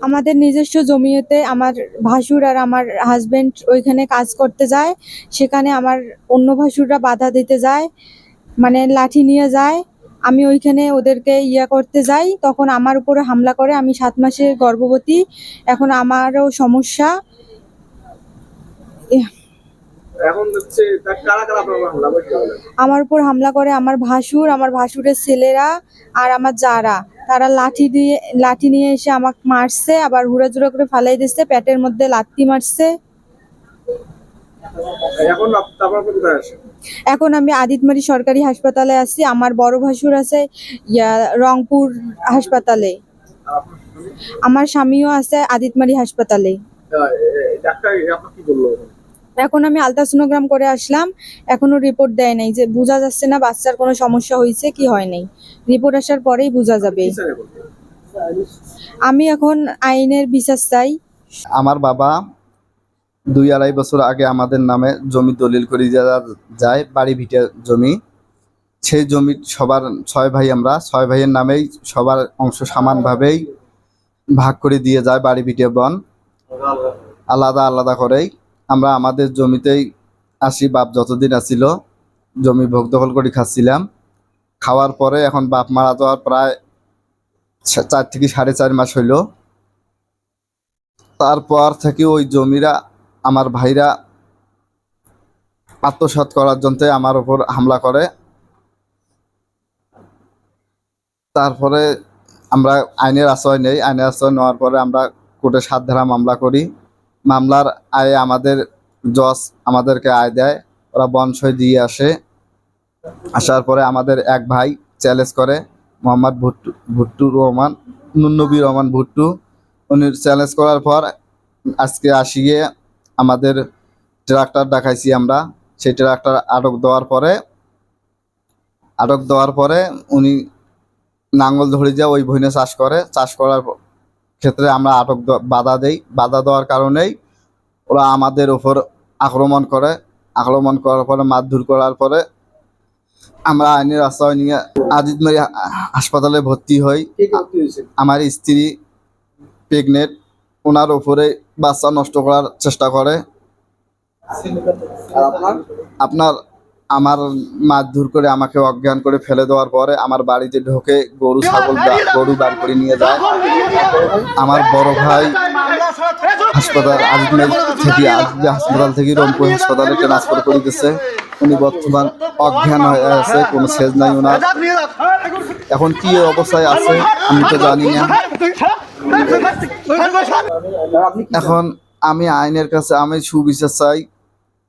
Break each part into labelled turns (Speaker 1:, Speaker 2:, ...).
Speaker 1: আমাদের নিজস্ব জমিতে আমার ভাসুর আর আমার হাজবেন্ড ওইখানে কাজ করতে যায়। সেখানে আমার অন্য ভাসুররা বাধা দিতে যায় মানে লাঠি নিয়ে যায়। আমি ওইখানে ওদেরকে ইয়া করতে যাই তখন আমার উপরে হামলা করে। আমি সাত মাসের গর্ভবতী এখন আমারও সমস্যা। আমার উপর হামলা করে আমার ভাসুর আমার ভাসুরের ছেলেরা আর আমার যারা। তারা লাঠি দিয়ে লাঠি নিয়ে এসে আমাকে মারছে আবার হুড়াজুড়া করে ফালাই দিচ্ছে পেটের মধ্যে লাঠি মারছে।
Speaker 2: এখন
Speaker 1: আমি আদিতমারি সরকারি হাসপাতালে আছি আমার বড় ভাসুর আছে ইয়া রংপুর হাসপাতালে? আমার স্বামীও আছে আদিতমারি হাসপাতালে।
Speaker 2: ডাক্তার কি বলল
Speaker 1: এখন আমি আলট্রাসোনোগ্রাম করে আসলাম এখনও রিপোর্ট দেয় নাই যে বোঝা যাচ্ছে না বাচ্চার কোনো সমস্যা হয়েছে কি হয় নাই। রিপোর্ট আসার পরেই বোঝা যাবে? আমি এখন আইনের বিচার চাই।
Speaker 3: আমার বাবা দুই আড়াই বছর আগে আমাদের নামে জমি দলিল করে দেওয়া যায় বাড়ি ভিটে জমি। সেই জমি সবার ছয় ভাই আমরা ছয় ভাইয়ের নামেই সবার অংশ সমানভাবেই ভাগ করে দিয়ে যায় বাড়ি ভিটে বন। আলাদা আলাদা করেই। আমরা আমাদের জমিতেই আসি, বাপ যতদিন আসিল জমি ভোগ দখল করে খাচ্ছিলাম। খাওয়ার পরে এখন বাপ মারা যাওয়ার প্রায় চার থেকে সাড়ে চার মাস হইল। তারপর থেকে ওই জমিরা আমার ভাইরা আত্মসাৎ করার জন্য আমার উপর হামলা করে। তারপরে আমরা আইনের আশ্রয় নেই। আইনের আশ্রয় নেওয়ার পরে আমরা কোর্টে সাত ধারা মামলা করি। মামলার আয়ে আমাদের জজ আমাদেরকে আয় দেয়, ওরা বনসই দিয়ে আসে। আসার পরে আমাদের এক ভাই চ্যালেঞ্জ করে, মোহাম্মদ ভুট্টু ভুট্টু রহমান, নুন্নবী রহমান ভুট্টু। উনি চ্যালেঞ্জ করার পর আজকে আসিয়ে আমাদের ট্রাক্টর দেখাইছি আমরা। সেই ট্রাক্টর আটক দেওয়ার পরে, আটক দেওয়ার পরে উনি নাঙ্গল ধরে যা ওই ভইনে চাষ করে। চাষ করার ক্ষেত্রে আমরা আটক বাধা দেই বাধা দেওয়ার কারণেই ওরা আমাদের উপর আক্রমণ করে। আক্রমণ করার পরে মারধর করার পরে আমরা আইনের আশ্রয় নিয়ে আজিতমারি হাসপাতালে ভর্তি হই। আমার স্ত্রী প্রেগনেন্ট ওনার ওপরে বাচ্চা নষ্ট করার চেষ্টা করে।
Speaker 2: আপনার
Speaker 3: আমার মারধর করে আমাকে অজ্ঞান করে ফেলে দেওয়ার পরে আমার বাড়িতে ঢোকে গরু, ছাগল গরু বার করে নিয়ে যায় আমার বড় ভাই হাসপাতাল আজিজমের থেকে আজিজ হাসপাতাল থেকে রংপুর হাসপাতালে ট্রান্সফার করে দিতেছে উনি বর্তমান অজ্ঞান হয়ে আছে, কোনো সেজ নাই ওনার এখন কি অবস্থায় আছে, আমি তো জানি না? এখন আমি আইনের কাছে আমি সুবিচার চাই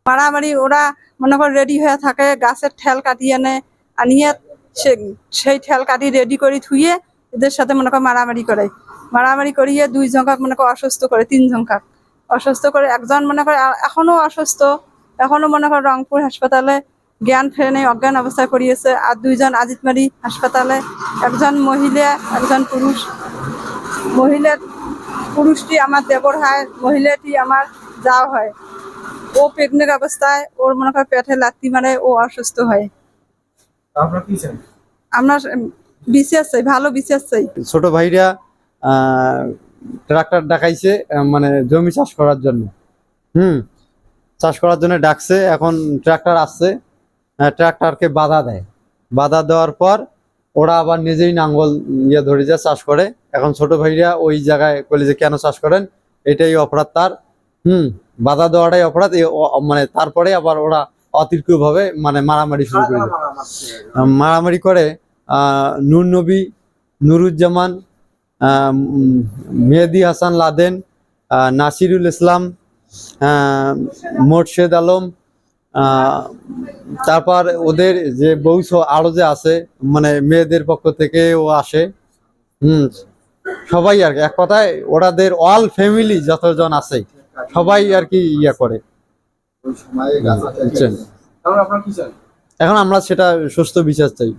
Speaker 4: মারামারি ওরা মনে কর রেডি হয়ে থাকে, গাছের ঠেল কাটিয়ে আনে আনিয়ে সেই ঠেল কাটি রেডি করে থুয়ে এদের সাথে মনে কর মারামারি করে। মারামারি করিয়ে দুই জঙ্কাক মনে কর অসুস্থ করে, তিন জঙ্কাক অসুস্থ করে একজন মনে কর এখনও অসুস্থ, এখনও মনে কর রংপুর হাসপাতালে জ্ঞান ফেরে নেই অজ্ঞান অবস্থায় পড়িয়েছে আর দুইজন আজিতমারি হাসপাতালে, একজন মহিলা, একজন পুরুষ। মহিলা পুরুষটি আমার দেবর হয়, মহিলাটি আমার যাও হয়। ও প্রেগনেন্ট অবস্থায় ওর মনে কর পেটে লাত্তি মারে ও অসুস্থ হয়।
Speaker 2: আপনার কি চান?
Speaker 4: আমরা বিশেষ চাই ভালো বিশেষ চাই।
Speaker 5: ছোট ভাইরা ট্রাক্টর ডাকাইছে মানে জমি চাষ করার জন্য। হুম চাষ করার জন্য ডাকছে এখন ট্রাক্টর আসছে ট্রাক্টরকে বাধা দেয়। বাধা দেওয়ার পর ওরা আবার নিজেই নাঙ্গল ইয়ে ধরে যা চাষ করে। এখন ছোট ভাইরা ওই জায়গায় বলে যে কেন চাষ করেন? এটাই অপরাধ তার। হুম বাধা দেওয়াটাই অপরাধ মানে তারপরে আবার ওরা অতিরিক্ত ভাবে মানে মারামারি শুরু করে? মারামারি করে আহ, নূর নবী নুরুজ্জামান মেহেদি হাসান লাদেন নাসিরুল ইসলাম মোর্শেদ আলম তারপর ওদের যে বউ স- আরও যে আছে মানে মেয়েদের পক্ষ থেকে ও আসে হুম সবাই আর কি এক কথায় ওরাদের অল ফ্যামিলি যতজন আছে সবাই আর কি ইয়া করে।
Speaker 2: চান?
Speaker 5: এখন আমরা সেটা সুস্থ বিচার চাই।